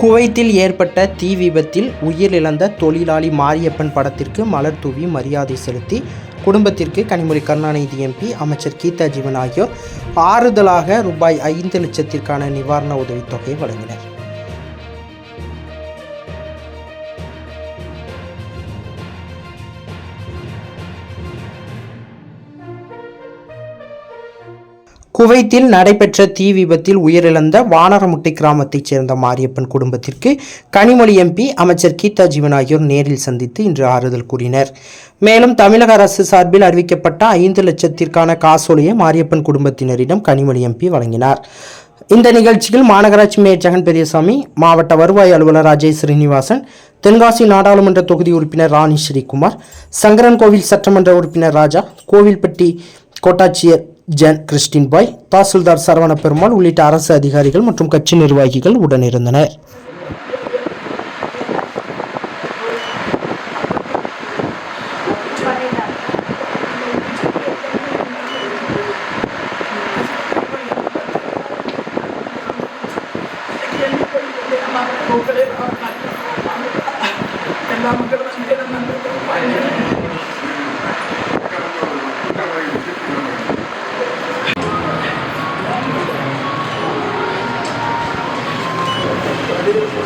குவைத்தில் ஏற்பட்ட தீ விபத்தில் உயிரிழந்த தொழிலாளி மாரியப்பன் படத்திற்கு மலர் தூவி மரியாதை செலுத்தி குடும்பத்திற்கு கனிமொழி கருணாநிதி எம்பி அமைச்சர் கீதா ஜீவன் ஆகியோர் ஆறுதலாக ரூபாய் ஐந்து லட்சத்திற்கான நிவாரண உதவித்தொகை வழங்கினர். குவைத்தில் நடைபெற்ற தீ விபத்தில் உயிரிழந்த வானரமுட்டை கிராமத்தைச் சேர்ந்த மாரியப்பன் குடும்பத்திற்கு கனிமொழி எம்பி அமைச்சர் கீதா ஜீவன் ஆகியோர் நேரில் சந்தித்து இன்று ஆறுதல் கூறினர். மேலும் தமிழக அரசு சார்பில் அறிவிக்கப்பட்ட ஐந்து லட்சத்திற்கான காசோலையை மாரியப்பன் குடும்பத்தினரிடம் கனிமொழி எம்பி வழங்கினார். இந்த நிகழ்ச்சியில் மாநகராட்சி மேயர் ஜெகன் பெரியசாமி மாவட்ட வருவாய் அலுவலர் அஜய் ஸ்ரீனிவாசன் தென்காசி நாடாளுமன்ற தொகுதி உறுப்பினர் ராணி ஸ்ரீகுமார் சங்கரன் கோவில் சட்டமன்ற உறுப்பினர் ராஜா கோவில்பட்டி கோட்டாட்சியர் ஜான் கிறிஸ்டின் பாய் தாசில்தார் சரவண பெருமாள் உள்ளிட்ட அரசு அதிகாரிகள் மற்றும் கட்சி நிர்வாகிகள் உடனிருந்தனர். ಎಲ್ಲ ಮಕ್ಕಳ